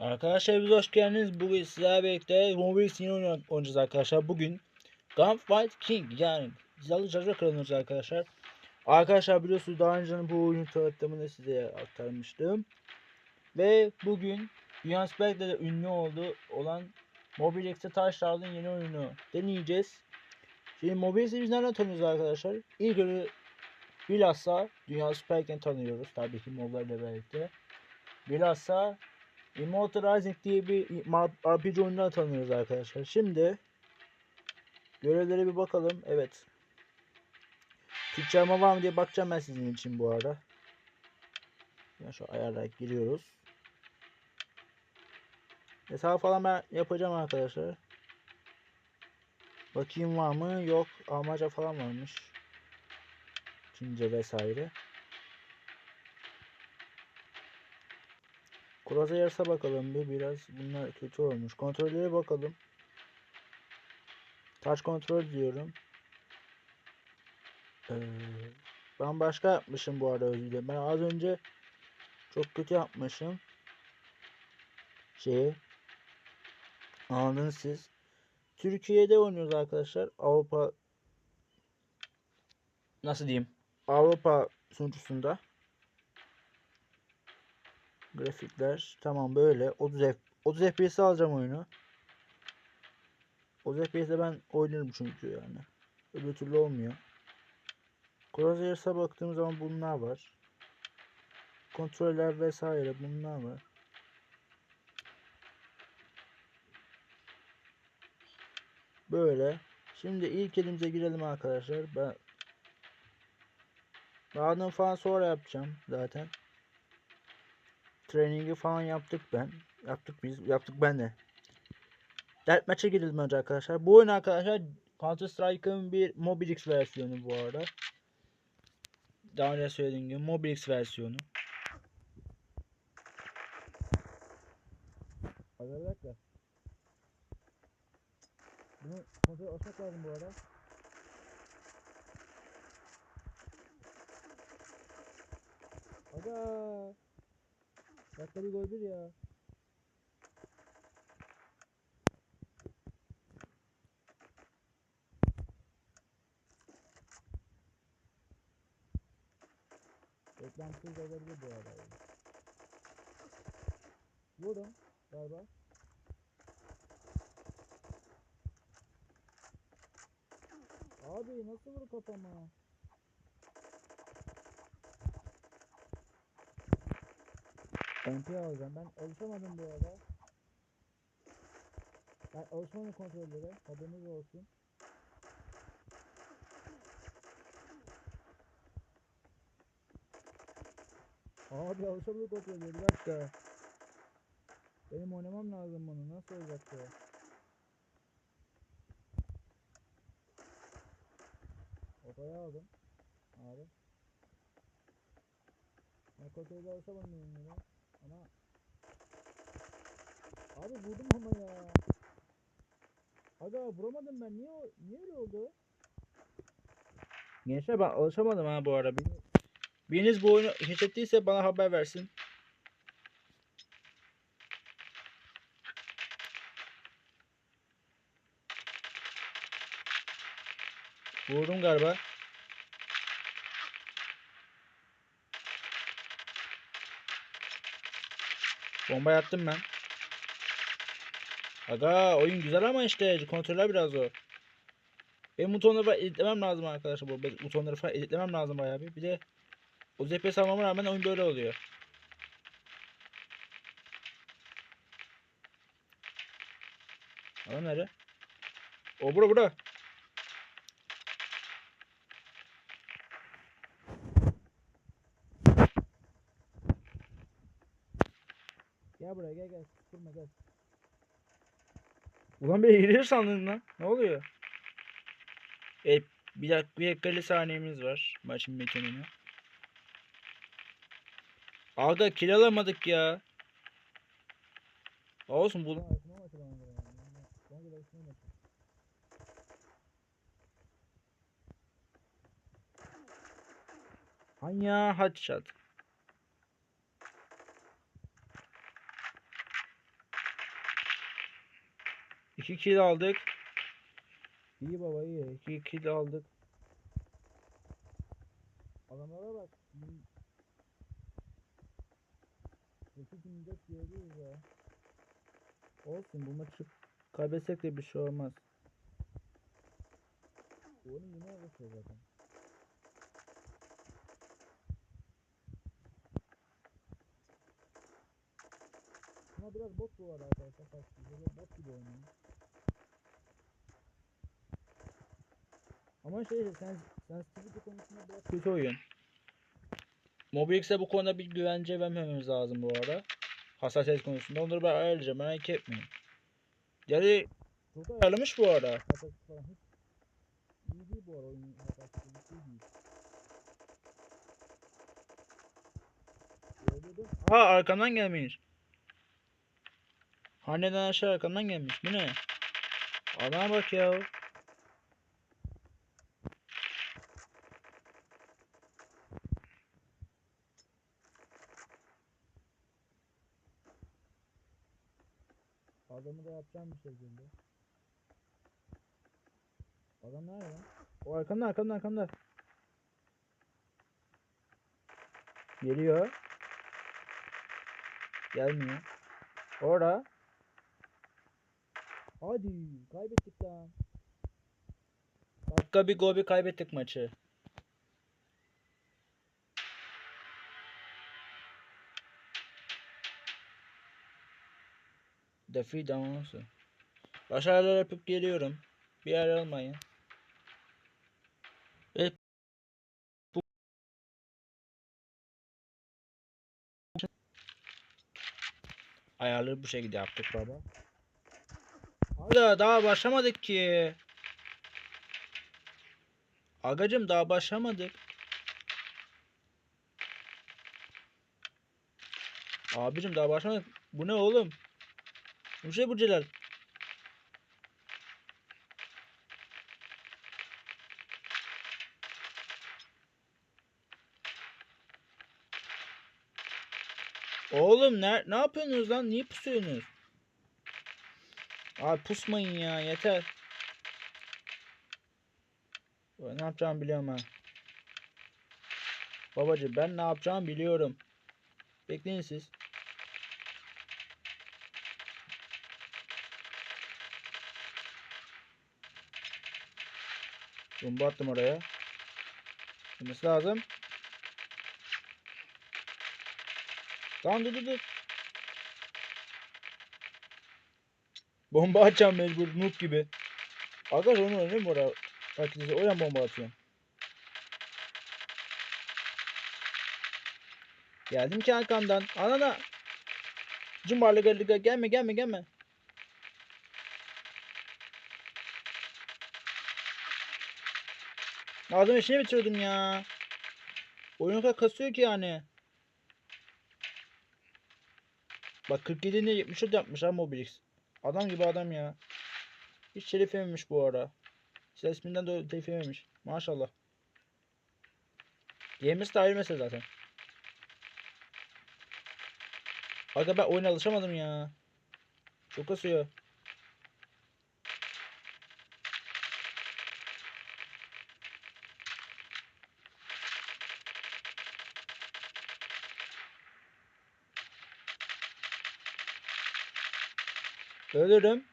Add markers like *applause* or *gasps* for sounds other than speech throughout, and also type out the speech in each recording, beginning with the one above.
Arkadaşlar biz hoş geldiniz. Bugün sizlerle birlikte Mobile oyun oynayacağız arkadaşlar. Bugün Gunfight King yani Zalı Caca Kralı'nız arkadaşlar. Arkadaşlar biliyorsunuz daha önce bu oyunu tanıttığımını size aktarmıştım. Ve bugün Dünya Spike'de de ünlü oldu olan Mobile X'e taş aldığın yeni oyunu deneyeceğiz. Şimdi Mobile X'i biz nereden tanıyoruz arkadaşlar? İlk önce bilhassa Dünya Spike'den tanıyoruz tabii ki Mobile ile birlikte. Bilhassa Immortal Rising diye bir RPG oyundan tanıyoruz arkadaşlar. Şimdi görevlere bir bakalım. Evet. Türkçe ama var mı diye bakacağım ben sizin için bu arada. Yani şu ayarlara giriyoruz. Hesap falan ben yapacağım arkadaşlar. Bakayım var mı? Yok. Almaca falan varmış. Çince vesaire. Yarısa bakalım bir biraz bunlar kötü olmuş. Kontrollere bakalım. Touch kontrol diyorum. Ee, ben başka yapmışım bu arada özür. Ben az önce çok kötü yapmışım. Şeyi. Anladınız siz. Türkiye'de oynuyoruz arkadaşlar. Avrupa nasıl diyeyim? Avrupa sunucusunda. Grafikler tamam böyle 30 F 30 FPS alacağım oyunu. 30 FPS'de ben oynarım çünkü yani. Öbür türlü olmuyor. Crosshairs'a baktığım zaman bunlar var. Kontroller vesaire bunlar var. Böyle. Şimdi ilk elimize girelim arkadaşlar. Ben Daha falan sonra yapacağım zaten. Trainingi falan yaptık ben. Yaptık biz. Yaptık ben de. Deathmatch'e girelim önce arkadaşlar. Bu oyun arkadaşlar Counter Strike'ın bir Mobile X versiyonu bu arada. Daha önce söylediğim gibi Mobile X versiyonu. Arkadaşlar. Bunu kontrol açmak lazım bu arada. Aga. Gol bir ya. Beklentisizce olabilir bu arada. Vurdum galiba. Abi nasıl vur kafama? MP alacağım. Ben alışamadım bu arada. Ben alışmadım kontrollere. Haberiniz olsun. Abi alışamadım kontrollere. Bir dakika. Benim oynamam lazım bunu. Nasıl olacak bu? Odaya aldım. Abi. Ben kontrollere alışamadım oyunlara. Ama Abi vurdum ama ya. Aga vuramadım ben. Niye niye öyle oldu? Gençler ben alışamadım ha bu ara. Biriniz bu oyunu keşfettiyse bana haber versin. Vurdum galiba. Bomba attım ben. Aga oyun güzel ama işte kontroller biraz zor. Benim butonları falan editlemem lazım arkadaşlar bu butonları falan editlemem lazım bayağı bir. Bir de o ZPS almama rağmen oyun böyle oluyor. Adam nerede? O bura bura. Gel buraya gel gel. Durma gel. Ulan beni giriyor sandın lan. Ne oluyor? E, bir dakika bir dakikalı saniyemiz var maçın bitimine. Aga kill alamadık ya. Olsun bunu. Anya headshot. 2 kill aldık. İyi baba iyi. 2 kill aldık. Adamlara bak. 824 diyoruz ya. Olsun bu maçı kaybetsek de bir şey olmaz. Oğlum yine olacak zaten. Ama biraz bot bu var arkadaşlar. Bot gibi oynuyor. Ama şey sen sensitivity konusunda biraz kötü oyun. Mobix'e bu konuda bir güvence vermememiz lazım bu arada. Hassasiyet konusunda. Onları ben ayarlayacağım. Merak etmeyin. Yani çok ayarlamış bu arada. Hassasiyet falan hiç iyi değil bu arada oyunun hassasiyeti iyi değil. Aa arkamdan gelmiş. Haneden aşağı arkamdan gelmiş. Bu ne? Adama bak ya. Adamı da yapacağım bir şekilde. Adam nerede lan? O arkamda arkamda arkamda. Geliyor. Gelmiyor. Orada. Hadi kaybettik lan. Dakika bir gol bir kaybettik maçı. Defi damansı. Başarılar yapıp geliyorum. Bir yer almayın. Evet. Bu Ayarları bu şekilde yaptık baba. Hala daha başlamadık ki. Agacım daha başlamadık. Abicim daha başlamadık. Bu ne oğlum? Şey bu Celal. Oğlum ne ne yapıyorsunuz lan? Niye pusuyorsunuz? Abi pusmayın ya yeter. Ne yapacağımı biliyorum ha. Babacım ben ne yapacağımı biliyorum. Bekleyin siz. Bomba attım oraya. Olması lazım. Tamam dur dur dur. Bomba atacağım mecbur noob gibi. Arkadaş onu oynayayım mı oraya? Takipçisi o yan bomba atıyorum. Geldim ki arkandan. Anana. Cumbarlı geldi gelme gelme gelme. Adam işini bitiriyordum ya. Oyun o kadar kasıyor ki yani. Bak 47 ne 74 yapmış ha Mobilix. Adam gibi adam ya. Hiç şerif yememiş bu ara. Silah isminden de telif yememiş. Maşallah. Yemesi de ayrı mesele zaten. Aga ben oyuna alışamadım ya. Çok kasıyor. Ölürüm.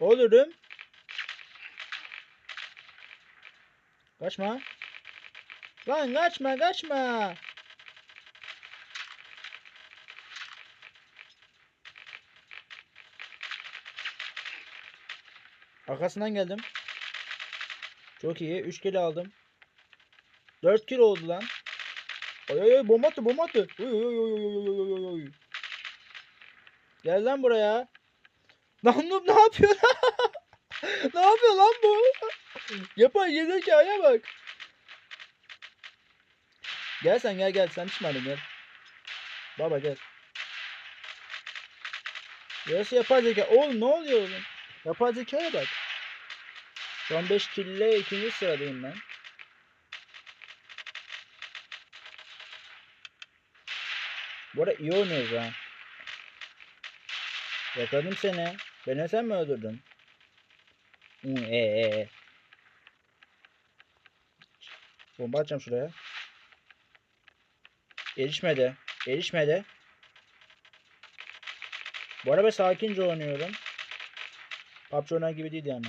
Ölürüm. Kaçma. Lan kaçma kaçma. Arkasından geldim. Çok iyi. 3 kilo aldım. 4 kilo oldu lan. Oy oy oy bomba attı bomba attı. Oy oy oy oy oy oy oy oy. Gel lan buraya. Lan noob ne yapıyor *laughs* ne yapıyor lan bu? Yapar gerizekalıya bak. Gel sen gel gel sen pişmanım gel. Baba gel. Yarısı yapay zeka. Oğlum ne oluyor oğlum? Yapay zekaya bak. An 5 kille ikinci sıradayım ben. Bu arada iyi oynuyoruz ha. Yakaladım seni. Beni sen mi öldürdün? Hı, e. Bomba atacağım şuraya. Erişmedi. Erişmedi. Bu arada sakince oynuyorum. PUBG oynar gibi değil yani.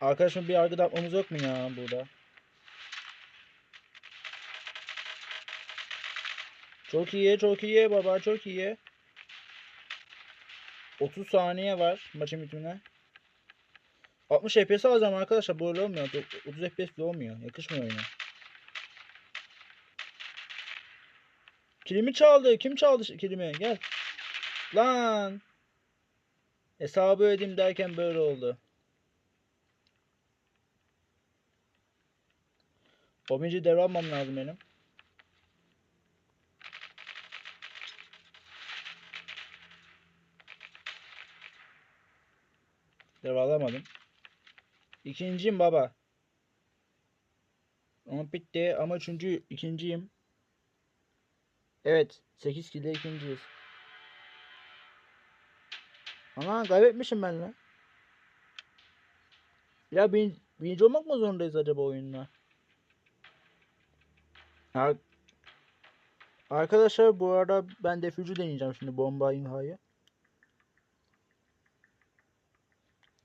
Arkadaşım bir yargı atmamız yok mu ya burada? Çok iyi, çok iyi baba, çok iyi. 30 saniye var maçın bitimine. 60 FPS alacağım arkadaşlar. Böyle olmuyor. 30 FPS de olmuyor. Yakışmıyor oyuna. Kilimi çaldı. Kim çaldı kilimi? Gel. Lan. Hesabı ödeyim derken böyle oldu. Bombinci devralmam lazım benim. Devralamadım. İkinciyim baba. Ama bitti ama üçüncü, ikinciyim. Evet. 8 kilde ikinciyiz. Ana kaybetmişim ben lan. Ya bin, birinci olmak mı zorundayız acaba oyunla? Arkadaşlar bu arada ben defücü deneyeceğim şimdi bomba imhayı.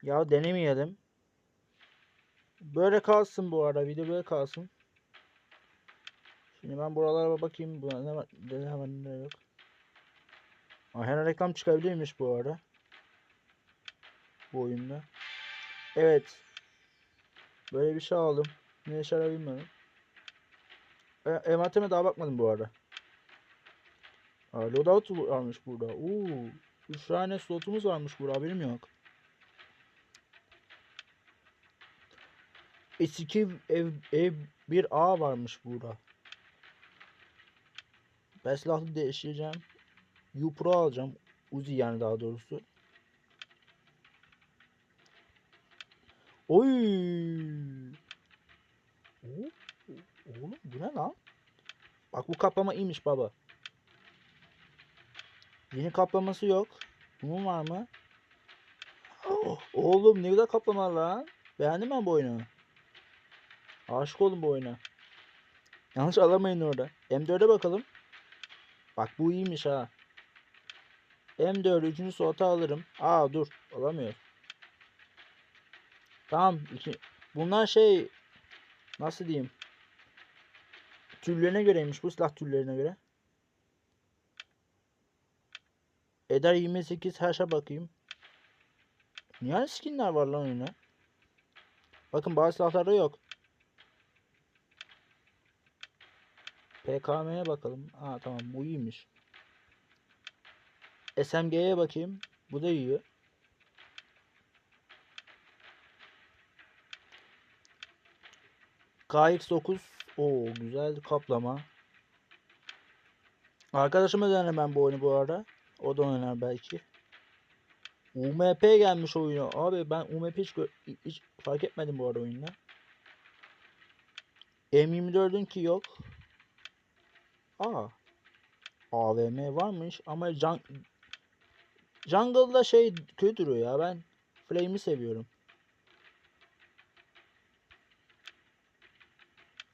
Ya denemeyelim. Böyle kalsın bu arada. Video böyle kalsın. Şimdi ben buralara bakayım. Bu ne var? Var ne yok. Aa, her reklam çıkabilirmiş bu arada. Bu oyunda. Evet. Böyle bir şey aldım. Ne işe yarar bilmiyorum. E, daha bakmadım bu arada. Aa, loadout varmış burada. Oo, 3 tane slotumuz varmış burada. Haberim yok. Eski ev, ev bir A varmış burada. Ben silahlı değiştireceğim. U alacağım. Uzi yani daha doğrusu. Oy. Oğlum bu ne lan? Bak bu kaplama iyiymiş baba. Yeni kaplaması yok. Bunun var mı? Oh, *gasps* oğlum ne güzel kaplama lan. Beğendim ben bu oyunu. Aşık oldum bu oyuna. Yanlış alamayın orada. M4'e bakalım. Bak bu iyiymiş ha. M4 3. slota alırım. Aa dur. Alamıyor. Tamam. Iki. Bunlar şey nasıl diyeyim? Türlerine göreymiş bu silah türlerine göre. Eder 28 her bakayım. Niye skinler var lan oyuna? Bakın bazı silahlarda yok. PKM'ye bakalım. Aa tamam bu iyiymiş. SMG'ye bakayım. Bu da iyi. KX9 o güzel kaplama. Arkadaşıma denerim ben bu oyunu bu arada. O da oynar belki. UMP gelmiş oyuna. Abi ben UMP hiç, hiç fark etmedim bu arada oyunda. M24'ün ki yok. Aa. AVM varmış ama can Jungle'da şey kötü duruyor ya. Ben Flame'i seviyorum.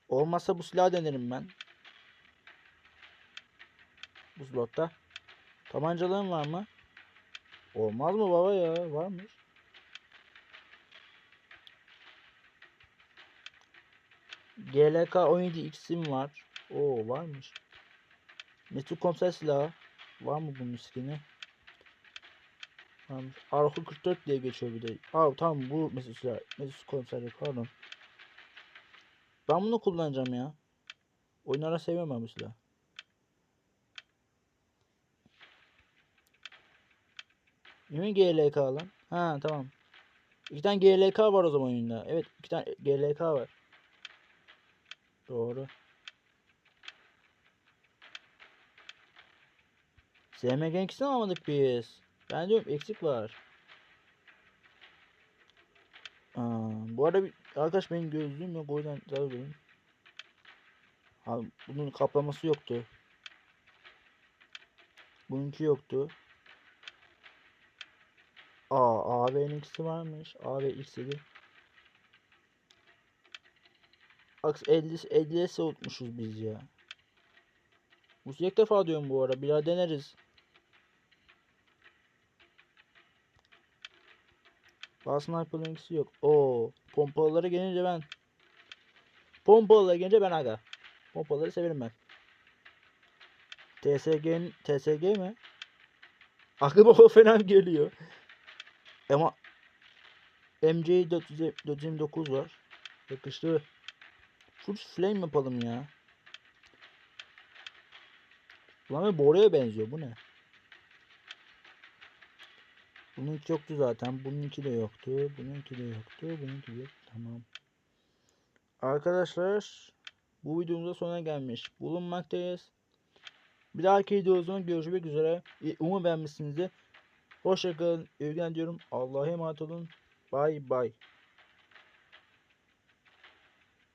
Olmazsa bu silahı denerim ben. Bu slotta. Tabancalığın var mı? Olmaz mı baba ya? Varmış. GLK 17 X'im var. Oo varmış. Metin komiser silahı. Var mı bunun skin'i? Varmış. Arhu 44 diye geçiyor bir de. Aa tamam bu Mesut silah. Mesut komiser pardon. Ben bunu kullanacağım ya. Oyunlara seviyorum ben bu silahı. Yemin GLK lan. Ha tamam. İki tane GLK var o zaman oyunda. Evet iki tane GLK var. Doğru. SMG'nin ikisini almadık biz. Ben diyorum eksik var. Aa, bu arada bir, arkadaş benim gözlüğüm yok o yüzden göreyim. Ha, bunun kaplaması yoktu. Bununki yoktu. Aa AV'nin ikisi varmış. AV X7. Aks 50 50'ye soğutmuşuz biz ya. Bu ilk defa diyorum bu ara. Bir daha deneriz. Bal sniper'ın ikisi yok. Oo, pompalılara gelince ben Pompalılara gelince ben aga. Pompaları severim ben. TSG'nin TSG mi? Aklıma o falan geliyor. Ama MJ 429 var. Yakıştı. Full flame yapalım ya. Ulan bir boruya benziyor. Bu ne? Bununki yoktu zaten. Bununki de yoktu. Bununki de yoktu. Bununki de yok. Tamam. Arkadaşlar bu videomuzda sona gelmiş bulunmaktayız. Bir dahaki videomuzda görüşmek üzere. Umarım beğenmişsinizdir. Hoşçakalın. İlgilen diyorum. Allah'a emanet olun. Bay bay.